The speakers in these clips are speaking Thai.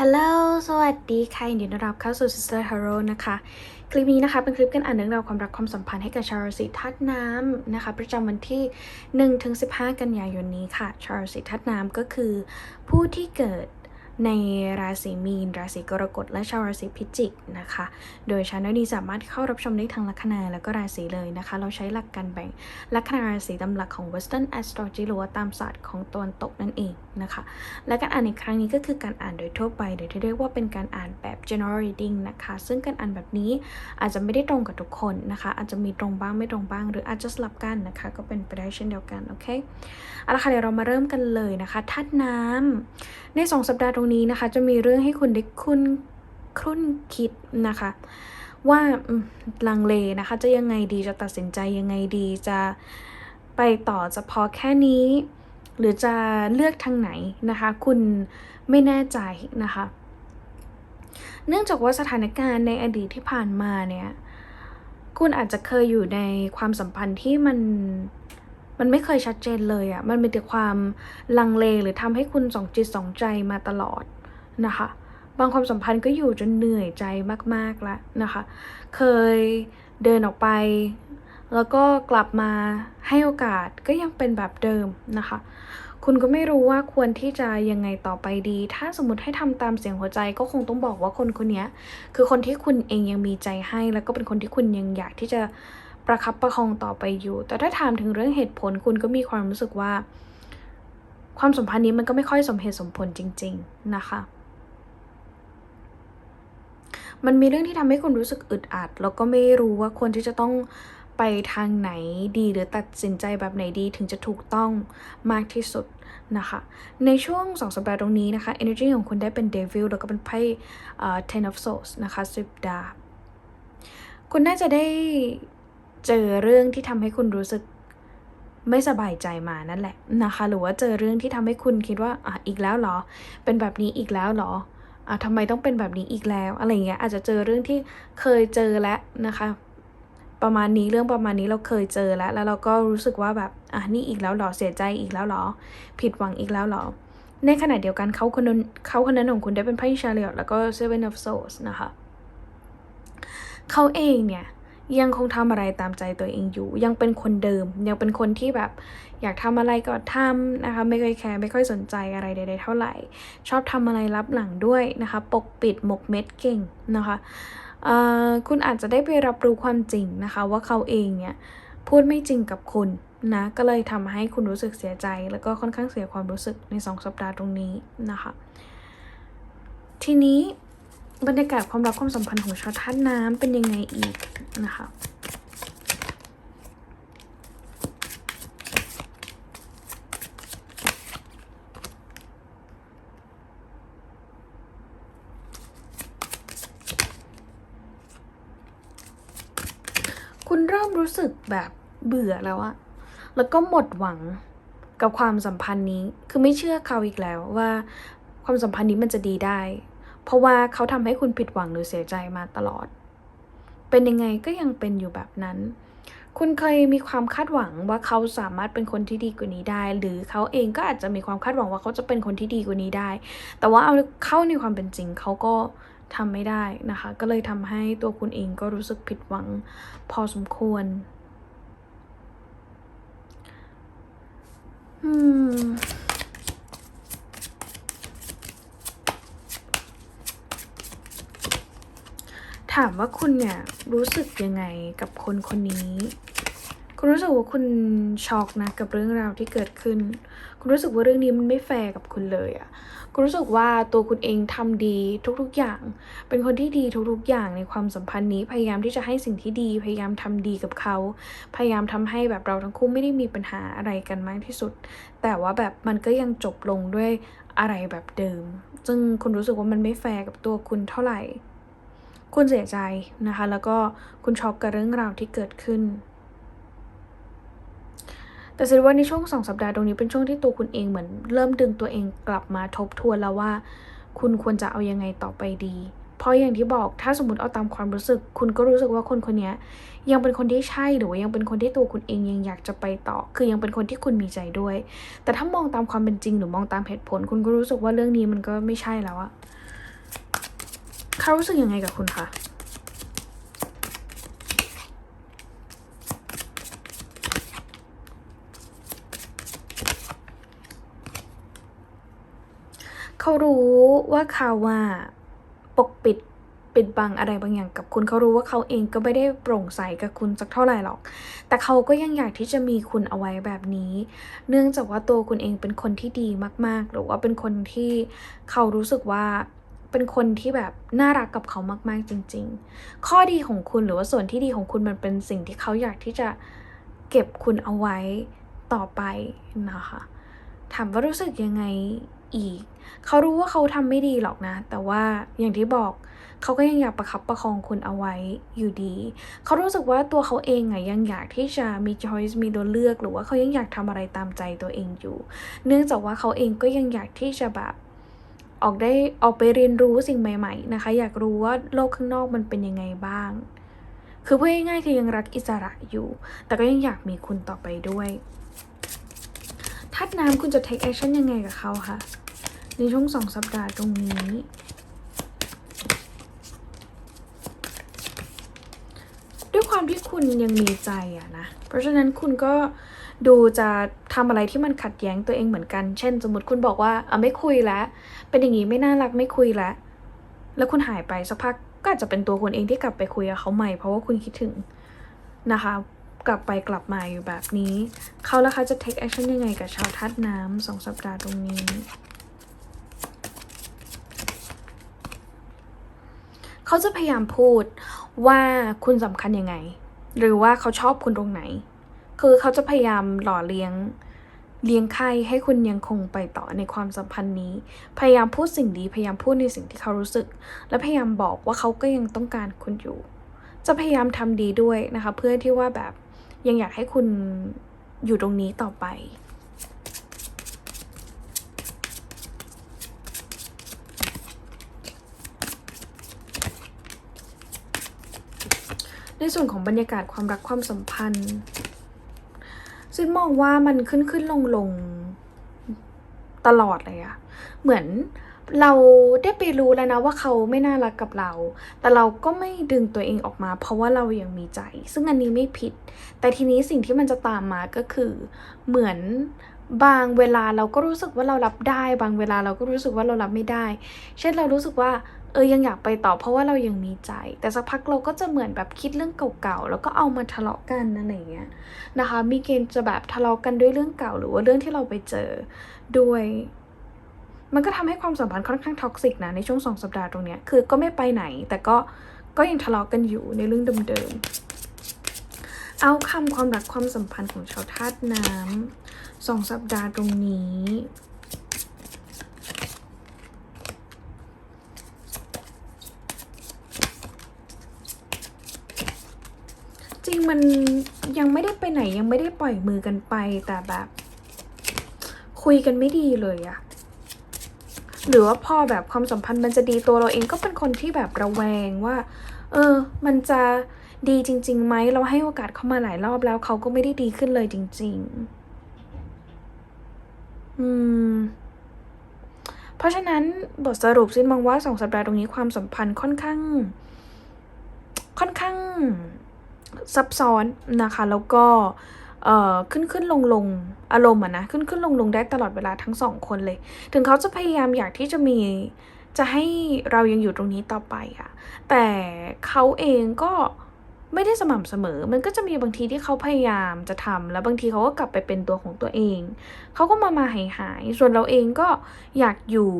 ฮัลโหล สวัสดีค่ะยินดีต้อนรับเข้าสู่ Sister Hero นะคะ คลิปนี้นะคะ เป็นคลิปกันอ่านเรื่องราวความรักความสัมพันธ์ให้กับชาวราศีธาตุน้ำนะคะ ประจำวันที่1ถึง15 กันยายนนี้ค่ะ ชาวราศีธาตุน้ำก็คือ ผู้ที่เกิด ในราศีมีน ราศีกรกฎและชาวราศีพิจิกนะคะ โดยชาแนลนี้สามารถเข้ารับชมได้ทั้งลัคนาและก็ราศีเลยนะคะ เราใช้หลักการแบ่งลัคนาราศีตามหลักของ Western Astrology หรือว่าตามศาสตร์ของตะวันตกนั่นเองนะคะ และการอ่านในครั้งนี้ก็คือการอ่านโดยทั่วไปโดยที่เรียกว่าเป็นการอ่านแบบ general reading นะคะ ซึ่งการอ่านแบบนี้อาจจะไม่ได้ตรงกับทุกคนนะคะ อาจจะมีตรงบ้างไม่ตรงบ้าง หรืออาจจะสลับกันนะคะ ก็เป็นไปได้เช่นเดียวกันโอเคเอาละค่ะเดี๋ยวเรามาเริ่มกันเลยนะคะธาตุน้ำใน2สัปดาห์ตรงนี้นะคะ จะมีเรื่องให้คุณได้คุณครุ่นคิดนะคะ ว่าลังเลนะคะ จะยังไงดีจะตัดสินใจยังไงดีจะไปต่อจะพอแค่นี้ หรือจะเลือกทางไหนนะคะ คุณไม่แน่ใจนะคะ เนื่องจากว่าสถานการณ์ในอดีตที่ผ่านมาเนี่ย คุณอาจจะเคยอยู่ในความสัมพันธ์ที่มัน มันไม่เคยชัดเจนเลยอะ่ะ มันมีแต่ความลังเลหรือทำให้คุณสองจิตสองใจมาตลอดนะคะ บางความสัมพันธ์ก็อยู่จนเหนื่อยใจมากๆแล้วนะคะ เคยเดินออกไป แล้วก็กลับมาให้โอกาสก็ยังเป็นแบบเดิมนะคะ คุณก็ไม่รู้ว่าควรที่จะยังไงต่อไปดี ถ้าสมมติให้ทำตามเสียงหัวใจก็คงต้องบอกว่าคนคนนี้คือคนที่คุณเองยังมีใจให้ แล้วก็เป็นคนที่คุณยังอยากที่จะ ประคับประคองต่อไปอยู่ แต่ถ้าถามถึงเรื่องเหตุผลคุณก็มีความรู้สึกว่า ความสัมพันธ์นี้มันก็ไม่ค่อยสมเหตุสมผลจริง ๆ นะคะ มันมีเรื่องที่ทำให้คุณรู้สึกอึดอัด แล้วก็ไม่รู้ว่าควรที่จะต้องไปทางไหนดีหรือตัดสินใจแบบไหนดีถึงจะถูกต้องมากที่สุดนะคะ ในช่วง 2 สัปดาห์ตรงนี้นะคะ energy ของคุณได้เป็น devil แล้วก็เป็นไพ่ ten of swords นะคะสิบดาบคุณน่าจะได้ เจอเรื่องที่ทำให้คุณรู้สึกไม่สบายใจมานั่นแหละนะคะ หรือว่าเจอเรื่องที่ทำให้คุณคิดว่าอะอีกแล้วเหรอ เป็นแบบนี้อีกแล้วเหรออะทำไมต้องเป็นแบบนี้อีกแล้ว อะไรเงี้ยอาจจะเจอเรื่องที่เคยเจอแล้วนะคะ ประมาณนี้เรื่องประมาณนี้เราเคยเจอแล้ว แล้วเราก็รู้สึกว่าแบบอะนี่อีกแล้วเหรอเสียใจอีกแล้วเหรอ ผิดหวังอีกแล้วเหรอ ในขณะเดียวกันเขาคนนั้นเขาคนนั้นของคุณได้เป็นไพ่ชาเลียแล้วก็ Seven of Swords นะคะเขาเองเนี่ย ยังคงทำอะไรตามใจตัวเองอยู่ ยังเป็นคนเดิม ยังเป็นคนที่แบบอยากทำอะไรก็ทำนะคะ ไม่ค่อยแคร์ไม่ค่อยสนใจอะไรใดๆเท่าไหร่ ชอบทำอะไรลับหลังด้วยนะคะ ปกปิดหมกเม็ดเก่งนะคะคุณอาจจะได้ไปรับรู้ความจริงนะคะ ว่าเขาเองเนี่ยพูดไม่จริงกับคุณนะก็เลยทำให้คุณรู้สึกเสียใจ แล้วก็ค่อนข้างเสียความรู้สึกในสองสัปดาห์ตรงนี้นะคะ ทีนี้ บรรยากาศความรักความสัมพันธ์ของชาวธาตุน้ำเป็นยังไงอีกนะคะคุณเริ่มรู้สึกแบบเบื่อแล้วอะแล้วก็หมดหวังกับความสัมพันธ์นี้ คือไม่เชื่อเขาอีกแล้วว่า ความสัมพันธ์นี้มันจะดีได้ เพราะว่าเขาทำให้คุณผิดหวังหรือเสียใจมาตลอด เป็นยังไงก็ยังเป็นอยู่แบบนั้น คุณเคยมีความคาดหวังว่าเขาสามารถเป็นคนที่ดีกว่านี้ได้ หรือเขาเองก็อาจจะมีความคาดหวังว่าเขาจะเป็นคนที่ดีกว่านี้ได้ แต่ว่าเอาเข้าในความเป็นจริงเขาก็ทำไม่ได้นะคะ ก็เลยทำให้ตัวคุณเองก็รู้สึกผิดหวังพอสมควร อืม ถามว่าคุณเนี่ยรู้สึกยังไงกับคนคนนี้ คุณรู้สึกว่าคุณช็อกนะกับเรื่องราวที่เกิดขึ้น คุณรู้สึกว่าเรื่องนี้มันไม่แฟร์กับคุณเลยอะ่ะ คุณรู้สึกว่าตัวคุณเองทำดีทุกๆอย่าง เป็นคนที่ดีทุกๆอย่างในความสัมพันธ์นี้ พยายามที่จะให้สิ่งที่ดี พยายามทำดีกับเขา พยายามทำให้แบบเราทั้งคู่ไม่ได้มีปัญหาอะไรกันมากที่สุด แต่ว่าแบบมันก็ยังจบลงด้วยอะไรแบบเดิม ซึ่งคุณรู้สึกว่ามันไม่แฟร์กับตัวคุณเท่าไหร่ คุณเสียใจนะคะ แล้วก็คุณช็อกกับเรื่องราวที่เกิดขึ้น แต่สิว่าในช่วงสองสัปดาห์ตรงนี้เป็นช่วงที่ตัวคุณเองเหมือนเริ่มดึงตัวเองกลับมาทบทวนแล้วว่า คุณควรจะเอายังไงต่อไปดี เพราะอย่างที่บอกถ้าสมมติเอาตามความรู้สึก คุณก็รู้สึกว่าคนคนนี้ยังเป็นคนที่ใช่หรือว่ายังเป็นคนที่ตัวคุณเองยังอยากจะไปต่อ คือยังเป็นคนที่คุณมีใจด้วย แต่ถ้ามองตามความเป็นจริงหรือมองตามเหตุผล คุณก็รู้สึกว่าเรื่องนี้มันก็ไม่ใช่แล้วอะ เขารู้สึกยังไงกับคุณคะเขารู้ว่าเขาว่าปกปิดปิดบังอะไรบางอย่างกับคุณเขารู้ว่าเขาเองก็ไม่ได้โปร่งใสกับคุณสักเท่าไหร่หรอก แต่เขาก็ยังอยากที่จะมีคุณเอาไว้แบบนี้ เนื่องจากว่าตัวคุณเองเป็นคนที่ดีมาก ๆ หรือว่าเป็นคนที่เขารู้สึกว่า เป็นคนที่แบบน่ารักกับเขามากๆจริง ๆ ข้อดีของคุณหรือว่าส่วนที่ดีของคุณมันเป็นสิ่งที่เขาอยากที่จะเก็บคุณเอาไว้ต่อไปนะคะ ถามว่ารู้สึกยังไงอีก เขารู้ว่าเขาทำไม่ดีหรอกนะ แต่ว่าอย่างที่บอกเขาก็ยังอยากประคับประคองคุณเอาไว้อยู่ดี เขารู้สึกว่าตัวเขาเองอะยังอยากที่จะมี choice มีตัวเลือก หรือว่าเขายังอยากทำอะไรตามใจตัวเองอยู่ เนื่องจากว่าเขาเองก็ยังอยากที่จะแบบ ออกได้ออกไปเรียนรู้สิ่งใหม่ๆนะคะ อยากรู้ว่าโลกข้างนอกมันเป็นยังไงบ้าง คือพูดง่ายๆคือยังรักอิสระอยู่ แต่ก็ยังอยากมีคุณต่อไปด้วยทัดน้ำคุณจะ take action ยังไงกับเขาคะในช่วงสองสัปดาห์ตรงนี้ ด้วยความที่คุณยังมีใจอะนะ เพราะฉะนั้นคุณก็ดูจะทำอะไรที่มันขัดแย้งตัวเองเหมือนกัน เช่น สมมติคุณบอกว่าอะไม่คุยแล้ว เป็นอย่างนี้ไม่น่ารักไม่คุยแล้วแล้วคุณหายไปสักพักก็อาจจะเป็นตัวคุณเองที่กลับไปคุยกับเขาใหม่เพราะว่าคุณคิดถึงนะคะ กลับไปกลับมาอยู่แบบนี้ เขาแล้วคะจะ take action ยังไงกับชาวทัดน้ำสองสัปดาห์ตรงนี้ เขาจะพยายามพูดว่าคุณสำคัญยังไง หรือว่าเขาชอบคุณตรงไหน คือเขาจะพยายามหล่อเลี้ยง เลี้ยงไข่ให้คุณยังคงไปต่อในความสัมพันธ์นี้ พยายามพูดสิ่งดีพยายามพูดในสิ่งที่เขารู้สึก และพยายามบอกว่าเขาก็ยังต้องการคุณอยู่ จะพยายามทำดีด้วยนะคะ เพื่อที่ว่าแบบยังอยากให้คุณอยู่ตรงนี้ต่อไปในส่วนของบรรยากาศความรักความสัมพันธ์ ซึ่งมองว่ามันขึ้นขึ้นลงลงตลอดเลยอะเหมือนเราได้ไปรู้แล้วนะว่าเขาไม่น่ารักกับเรา แต่เราก็ไม่ดึงตัวเองออกมา เพราะว่าเรายังมีใจ ซึ่งอันนี้ไม่ผิด แต่ทีนี้สิ่งที่มันจะตามมาก็คือ เหมือนบางเวลาเราก็รู้สึกว่าเรารับได้ บางเวลาเราก็รู้สึกว่าเรารับไม่ได้ เช่นเรารู้สึกว่า เออยังอยากไปต่อเพราะว่าเรายังมีใจ แต่สักพักเราก็จะเหมือนแบบคิดเรื่องเก่าๆแล้วก็เอามาทะเลาะกันอะไรเงี้ยนะคะ มีเกณฑ์จะแบบทะเลาะกันด้วยเรื่องเก่าหรือว่าเรื่องที่เราไปเจอด้วยมันก็ทำให้ความสัมพันธ์ค่อนข้างท็อกซิกนะในช่วงสองสัปดาห์ตรงเนี้ยคือก็ไม่ไปไหน แต่ก็ก็ยังทะเลาะกันอยู่ในเรื่องเดิมๆเอาคำความรักความสัมพันธ์ของชาวธาตุน้ำสองสัปดาห์ตรงนี้ จริง มันยังไม่ได้ไปไหนยังไม่ได้ปล่อยมือกันไปแต่แบบ คุยกันไม่ดีเลยอะหรือว่าพอแบบความสัมพันธ์มันจะดีตัวเราเองก็เป็นคนที่แบบระแวงว่า เออ มันจะดีจริงๆไหมเราให้โอกาสเขามาหลายรอบแล้วเขาก็ไม่ได้ดีขึ้นเลยจริง ๆ อืม เพราะฉะนั้นบทสรุปซินมองว่าสองสัปดาห์ตรงนี้ความสัมพันธ์ค่อนข้าง ค่อนข้าง ซับซ้อนนะคะ แล้วก็เอ่อขึ้นขึ้นลงลงอารมณ์อะนะขึ้นขึ้นลงลงได้ตลอดเวลาทั้งสองคนเลย ถึงเขาจะพยายามอยากที่จะมีจะให้เรายังอยู่ตรงนี้ต่อไปอะแต่เขาเองก็ไม่ได้สม่ำเสมอ มันก็จะมีบางทีที่เขาพยายามจะทำแล้วบางทีเขาก็กลับไปเป็นตัวของตัวเอง เขาก็มามาหายหาย ส่วนเราเองก็อยากอยู่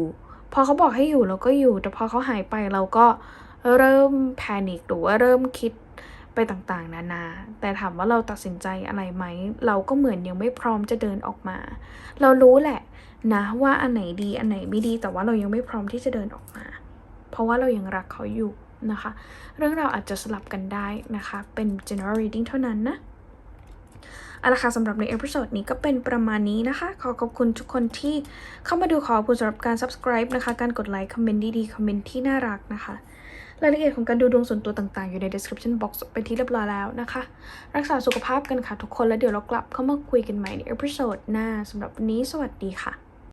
พอเขาบอกให้อยู่เราก็อยู่ แต่พอเขาหายไปเราก็เริ่มแพนิคหรือว่าเริ่มคิด ไปต่างๆ นานา แต่ถามว่าเราตัดสินใจอะไรไหม เราก็เหมือนยังไม่พร้อมจะเดินออกมา เรารู้แหละนะว่าอันไหนดีอันไหนไม่ดี แต่ว่าเรายังไม่พร้อมที่จะเดินออกมา เพราะว่าเรายังรักเขาอยู่นะคะ เรื่องเราอาจจะสลับกันได้นะคะ เป็น general reading เท่านั้นนะเอาละค่ะสำหรับในเอพิโซดนี้ก็เป็นประมาณนี้นะคะ ขอขอบคุณทุกคนที่เข้ามาดูขอบคุณสำหรับการ subscribe นะคะ การกดไลค์ คอมเมนต์ดีๆ คอมเมนต์ที่น่ารักนะคะ รายละเอียดของการดูดวงส่วนตัวต่างๆ อยู่ใน description box เป็นที่เรียบร้อยแล้วนะคะ รักษาสุขภาพกันค่ะทุกคนแล้วเดี๋ยวเรากลับเข้ามาคุยกันใหม่ในเอพิโซดหน้าสำหรับวันนี้สวัสดีค่ะ